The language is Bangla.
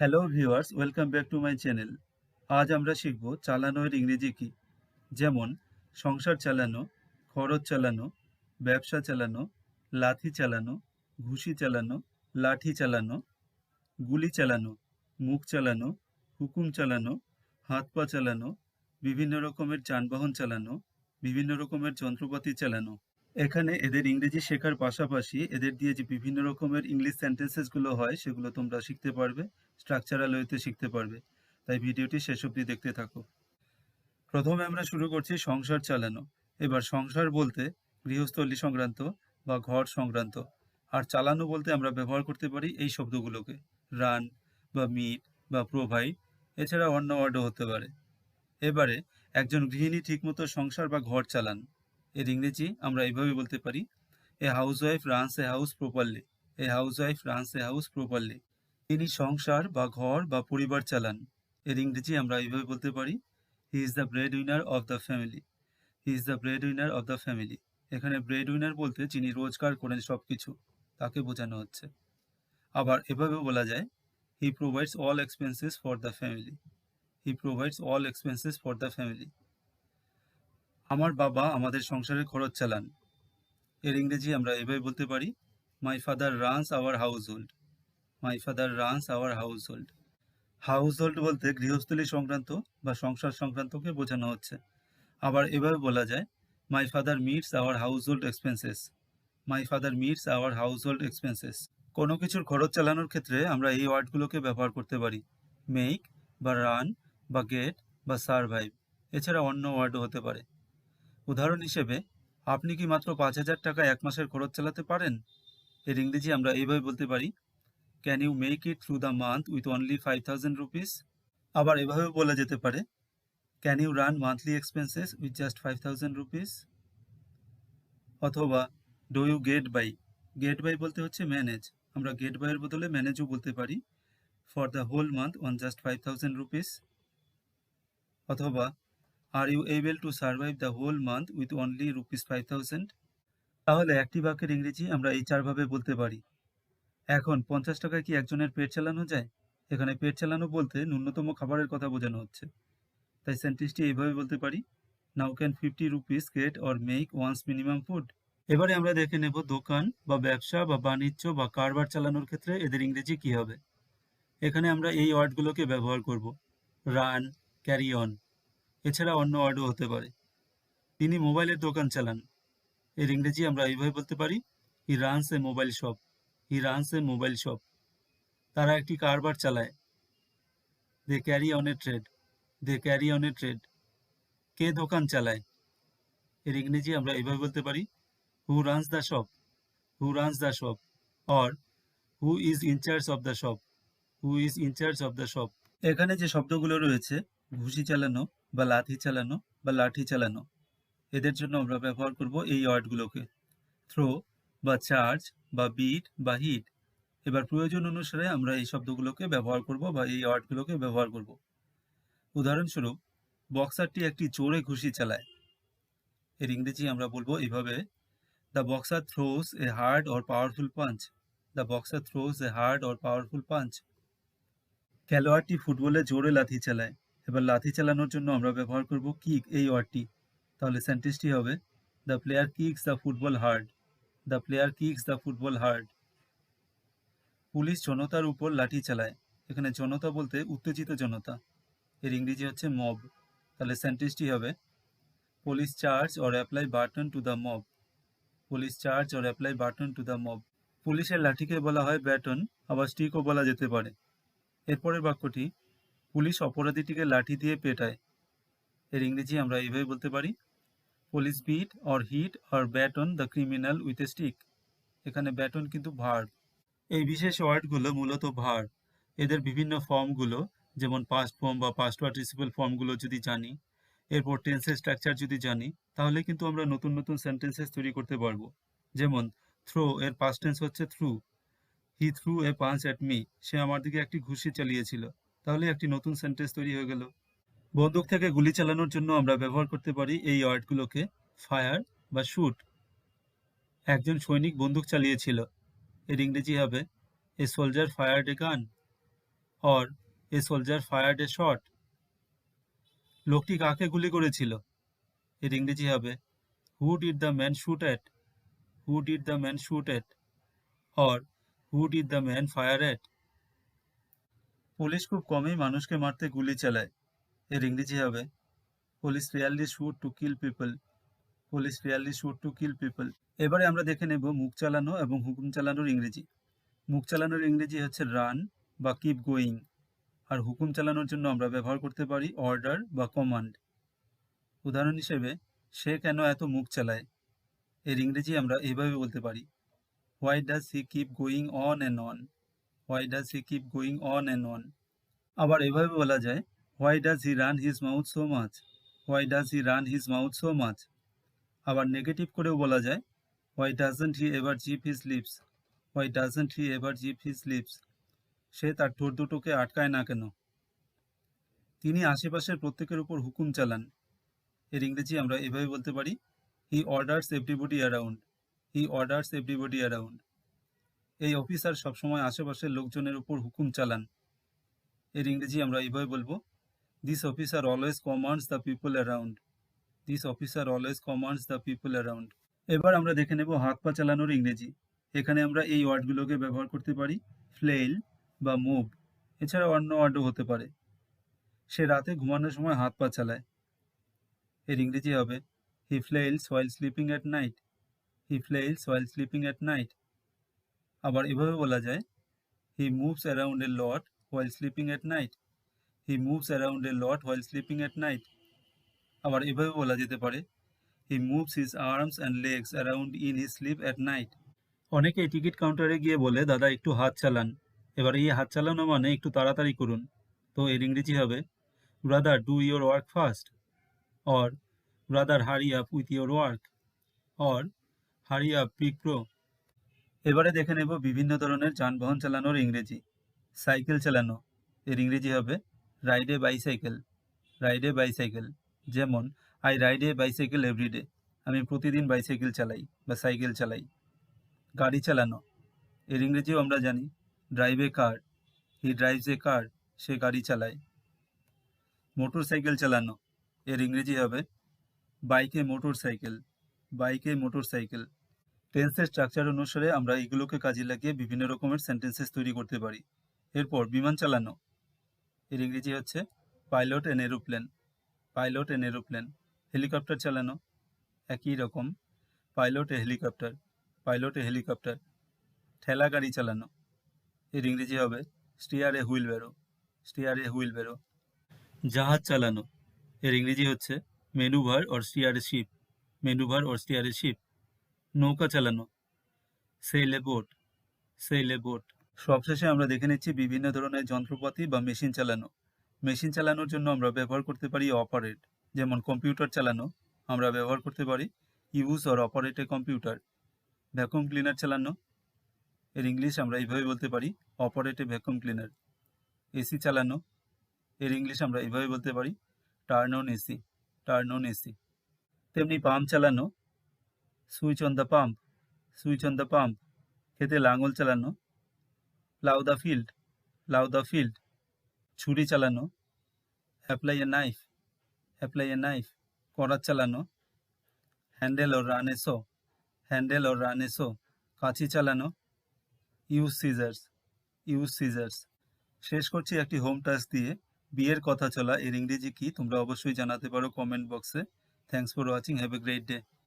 Hello viewers welcome back to my channel আজ আমরা শিখব চালানো এর ইংরেজি কি? যেমন, সংসার চালানো, খরচ চালানো, ব্যবসা চালানো, লাথি চালানো, ঘুষি চালানো, লাঠি চালানো, গুলি চালানো, মুখ চালানো, হুকুম চালানো, হাত পা চালানো, বিভিন্ন রকমের যানবাহন চালানো, বিভিন্ন রকমের যন্ত্রপাতি চালানো। এখানে এদের ইংরেজি শেখার পাশাপাশি এদের দিয়ে যে বিভিন্ন রকমের ইংলিশ সেন্টেন্সেসগুলো হয়, সেগুলো তোমরা শিখতে পারবে। স্ট্রাকচারাল ওয়েতে শিখতে পারবে। তাই ভিডিওটি শেষ অবধি দেখতে থাকো। প্রথমে আমরা শুরু করছি সংসার চালানো। এবার সংসার বলতে গৃহস্থলী সংক্রান্ত বা ঘর সংক্রান্ত। আর চালানো বলতে আমরা ব্যবহার করতে পারি এই শব্দগুলোকে। রান বা মিট বা প্রোভাইড, এছাড়া অন্য ওয়ার্ডও হতে পারে। এবারে একজন গৃহিণী ঠিকমতো সংসার বা ঘর চালান। এর ইংরেজি আমরা এইভাবে বলতে পারি a house wife runs a house properly a house wife runs a house properly তিনি সংসার বা ঘর বা পরিবার চালান। এর ইংরেজি আমরা এইভাবে বলতে পারি he is the bread winner of the family he is the bread winner of the family এখানে ব্রেড উইনার বলতে যিনি রোজগার করেন সব কিছু তাকে বোঝানো হচ্ছে। আবার এভাবেও বলা যায় he provides all expenses for the family he provides all expenses for the family আমার বাবা আমাদের সংসারের খরচ চালান। এর ইংরেজি আমরা এভাবে বলতে পারি my father runs our house hold my father runs our house hold house hold বলতে গৃহস্থলী সংক্রান্ত বা সংসার সংক্রান্তকে বোঝানো হচ্ছে। আবার এভাবে বলা যায় my father meets our house hold expenses my father meets our house hold expenses কোনো কিছুর খরচ চালানোর ক্ষেত্রে আমরা এই ওয়ার্ডগুলোকে ব্যবহার করতে পারি। মেক বা রান বা গেট বা সারভাইভ এছাড়া অন্য ওয়ার্ডও হতে পারে। উদাহরণ হিসেবে, আপনি কি মাত্র পাঁচ হাজার টাকা এক মাসের খরচ চালাতে পারেন? এর ইংরেজি আমরা এইভাবে বলতে পারি can you make it through the month with only five thousand rupees আবার এভাবে বলা যেতে পারে। Can you run monthly expenses with just five thousand rupees অথবা do you get by get by বলতে হচ্ছে ম্যানেজ আমরা গেট বাইয়ের বদলে ম্যানেজও বলতে পারি। For the whole month on just five thousand rupees অথবা are you able to survive the whole month with only rupees five thousand তাহলে একটি বাক্যের ইংরেজি আমরা এই চারভাবে বলতে পারি। এখন পঞ্চাশ টাকায় কি একজনের পেট চালানো যায়? এখানে পেট চালানো বলতে ন্যূনতম খাবারের কথা বোঝানো হচ্ছে। তাই সেন্টেন্সটি এইভাবে বলতে পারি now can fifty rupees get or make one's minimum food এবারে আমরা দেখে নেব দোকান বা ব্যবসা বা বাণিজ্য বা কারবার চালানোর ক্ষেত্রে এদের ইংরেজি কি হবে। এখানে আমরা এই ওয়ার্ডগুলোকে ব্যবহার করব। Run, carry on. এছাড়া অন্য ওয়ার্ডও হতে পারে। তিনি মোবাইলের দোকান চালান। এর ইংরেজি আমরা এইভাবে বলতে পারি he runs a mobile shop he runs a mobile shop. তারা একটি কারবার চালায়। They carry on a trade, they carry on a trade. কে দোকান চালায়? এর ইংরেজি আমরা এইভাবে বলতে পারি, who runs the shop, who runs the shop. Or, who is in charge of the shop, who is in charge of the shop. এখানে যে শব্দগুলো রয়েছে, ঘুষি চালানো বা লাঠি চালানো বা লাঠি চালানো, এদের জন্য আমরা ব্যবহার করব এই ওয়ার্ডগুলোকে। থ্রো বা চার্জ বা বিট বা হিট এবার প্রয়োজন অনুসারে আমরা এই শব্দগুলোকে ব্যবহার করব বা এই ওয়ার্ডগুলোকে ব্যবহার করব। উদাহরণস্বরূপ বক্সারটি একটি জোরে ঘুষি চালায়। এর ইংরেজি আমরা বলব এইভাবে the boxer throws a hard or powerful punch the boxer throws a hard or powerful punch খেলোয়াড়টি ফুটবলে জোরে লাথি চালায়। এবার লাথি চালানোর জন্য আমরা ব্যবহার করব কিক এই ওয়ার্ডটি তাহলে সেন্টেন্সটি হবে the player kicks the football hard the player kicks the football hard police জনতার উপর লাঠি চালায়। এখানে জনতা বলতে উত্তেজিত জনতা। এর ইংরেজি হচ্ছে মব তাহলে সেন্টেন্সটি হবে police charge or apply baton to the mob police charge or apply baton to the mob পুলিশের লাঠিকে বলা হয় ব্যাটন আবার স্টিকও বলা যেতে পারে। এরপরের বাক্যটি, পুলিশ অপরাধীটিকে লাঠি দিয়ে পেটায়। এর ইংরেজি আমরা এইভাবে বলতে পারি police beat or hit or baton the criminal with a stick এখানে ব্যাটন কিন্তু ভার। এই বিশেষ ওয়ার্ডগুলো মূলত ভার। এদের বিভিন্ন ফর্মগুলো, যেমন পাস্ট ফর্ম বা পাস্ট পার্টিসিপাল ফর্মগুলো যদি জানি, এরপর টেন্সের স্ট্রাকচার যদি জানি, তাহলে কিন্তু আমরা নতুন নতুন সেন্টেন্সেস তৈরি করতে পারব। যেমন থ্রো এর পাস্ট টেন্স হচ্ছে threw he threw a punch at me সে আমার দিকে একটি ঘুষি চালিয়েছিল। তাহলে একটি নতুন সেন্টেন্স তৈরি হয়ে গেল। বন্দুক থেকে গুলি চালানোর জন্য আমরা ব্যবহার করতে পারি এই ওয়ার্ডগুলোকে ফায়ার বা শুট। একজন সৈনিক বন্দুক চালিয়েছিল। এর ইংরেজি হবে এ soldier fire a gun or a soldier fired a shot লোকটি কাকে গুলি করেছিল? এর ইংরেজি হবে who did the man shoot at who did the man shoot at or who did the man fire at police খুব কমই মানুষকে মারতে গুলি চালায়। এর ইংরেজি হবে police really shoot to kill people police really shoot to kill people এবারে আমরা দেখে নেব মুখ চালানো এবং হুকুম চালানোর ইংরেজি। মুখ চালানোর ইংরেজি হচ্ছে রান বা কিপ গোয়িং আর হুকুম চালানোর জন্য আমরা ব্যবহার করতে পারি অর্ডার বা কমান্ড উদাহরণ হিসেবে, সে কেন এত মুখ চালায়? এর ইংরেজি আমরা এইভাবে বলতে পারি why does he keep going on and on why does he keep going on and on আবার এভাবে বলা যায় why does he run his mouth so much why does he run his mouth so much আবার নেগেটিভ করেও বলা যায় why doesn't he ever zip his lips why doesn't he ever zip his lips সে তার ঠোঁট দুটোকে আটকায় না কেন? তিনি আশেপাশের প্রত্যেকের উপর হুকুম চালান। এর ইংরেজি আমরা এভাবে বলতে পারি he orders everybody around he orders everybody around এই অফিসার সবসময় আশেপাশের লোকজনের উপর হুকুম চালান। এর ইংরেজি আমরা এইভাবে বলব this officer always commands the people around this officer always commands the people around এবার আমরা দেখে নেব হাত পা চালানোর ইংরেজি। এখানে আমরা এই ওয়ার্ডগুলোকে ব্যবহার করতে পারি। ফ্লেইল বা মুভ এছাড়া অন্য ওয়ার্ডও হতে পারে। সে রাতে ঘুমানোর সময় হাত পা চালায়। এর ইংরেজি হবে he flails while sleeping at night he flails while sleeping at night আবার এভাবে বলা যায় he moves around a lot while sleeping at night he moves around a lot while sleeping at night আবার এভাবে বলা যেতে পারে he moves his arms and legs around in his sleep at night অনেকেই টিকিট কাউন্টারে গিয়ে বলে, দাদা, একটু হাত চালান। এবার এই হাত চালানো মানে একটু তাড়াতাড়ি করুন। তো এর ইংরেজি হবে brother do your work fast or brother hurry up with your work or hurry up pick pro এবারে দেখে নেব বিভিন্ন ধরনের যানবাহন চালানোর ইংরেজি। সাইকেল চালানো, এর ইংরেজি হবে রাইডে বাইসাইকেল রাইডে বাইসাইকেল। যেমন, আই রাইডে বাইসাইকেল এভরিডে। আমি প্রতিদিন বাইসাইকেল চালাই বা সাইকেল চালাই। গাড়ি চালানো, এর ইংরেজিও আমরা জানি ড্রাইভ এ কার হি ড্রাইভস এ কার সে গাড়ি চালায়। মোটর সাইকেল চালানো, এর ইংরেজি হবে বাইকে মোটর সাইকেল বাইকে মোটর সাইকেল টেন্সের স্ট্রাকচার অনুসারে আমরা এগুলোকে কাজে লাগিয়ে বিভিন্ন রকমের সেন্টেন্সেস তৈরি করতে পারি। এরপর বিমান চালানো এর ইংরেজি হচ্ছে pilot an aeroplane. Pilot an aeroplane. Helicopter চালানো একই রকম। Pilot a helicopter, pilot a helicopter. ঠেলা গাড়ি চালানো। এর ইংরেজি হবে steer a wheelbarrow steer a wheelbarrow জাহাজ চালানো। এর ইংরেজি হচ্ছে manoeuvre or steer a ship, manoeuvre or steer a ship. নৌকা চালানো। A boat a boat. সবশেষে আমরা দেখে নিচ্ছি বিভিন্ন ধরনের যন্ত্রপাতি বা মেশিন চালানো। মেশিন চালানোর জন্য আমরা ব্যবহার করতে পারি অপারেট, যেমন কম্পিউটার চালানো। আমরা ব্যবহার করতে পারি use or operate a computer. Vacuum cleaner চালানো, এর ইংলিশ আমরা এইভাবে বলতে পারি operate a vacuum cleaner. AC চালানো, এর ইংলিশ আমরা এইভাবে বলতে পারি turn on AC, turn on AC. তেমনি পাম্প চালানো, switch on the pump, switch on the pump, খেতে লাঙল চালানো plough the field plough the field ছুরি চালানো। Apply a knife apply a knife করাত চালানো। Handle or run a saw handle or run a saw কাঁচি চালানো। ইউজ সিজার্স ইউজ সিজার্স শেষ করছি একটি হোম টাচ দিয়ে। বিয়ের কথা চলা। এর ইংরেজি কি? তোমরা অবশ্যই জানাতে পারো কমেন্ট বক্সে thanks for watching have a great day